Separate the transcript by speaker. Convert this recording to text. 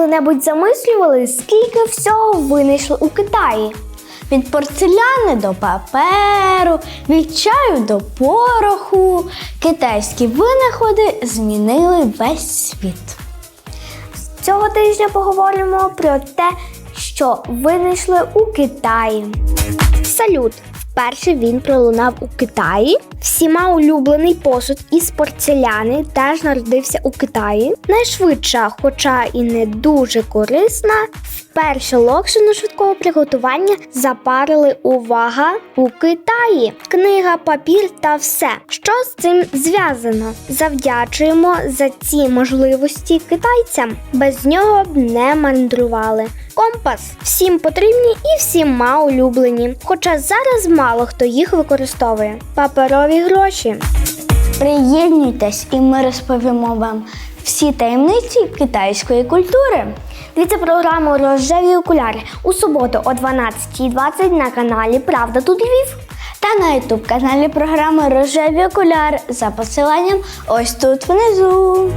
Speaker 1: коли-небудь замислювали, скільки всього винайшли у Китаї?
Speaker 2: Від порцеляни до паперу, від чаю до пороху. Китайські винаходи змінили весь світ.
Speaker 1: З Цього тижня поговоримо про те, що винайшли у Китаї. Салют. Вперше він пролунав у Китаї. Всіма улюблений посуд із порцеляни теж народився у Китаї. Найшвидша, хоча і не дуже корисна, вперше локшину швидкого приготування запарили увага у Китаї. Книга, папір та все, що з цим зв'язано. Завдячуємо за ці можливості китайцям. Без нього б не мандрували. Компас всім потрібні і всіма улюблені. Хоча зараз мало хто їх використовує. Паперові гроші.
Speaker 2: Приєднуйтесь, і ми розповімо вам всі таємниці китайської культури.
Speaker 1: Дивіться програму Рожеві окуляри у суботу о 12.20 на каналі Правда тут Львів.
Speaker 2: Та на ютуб каналі програми Рожеві окуляри за посиланням ось тут внизу.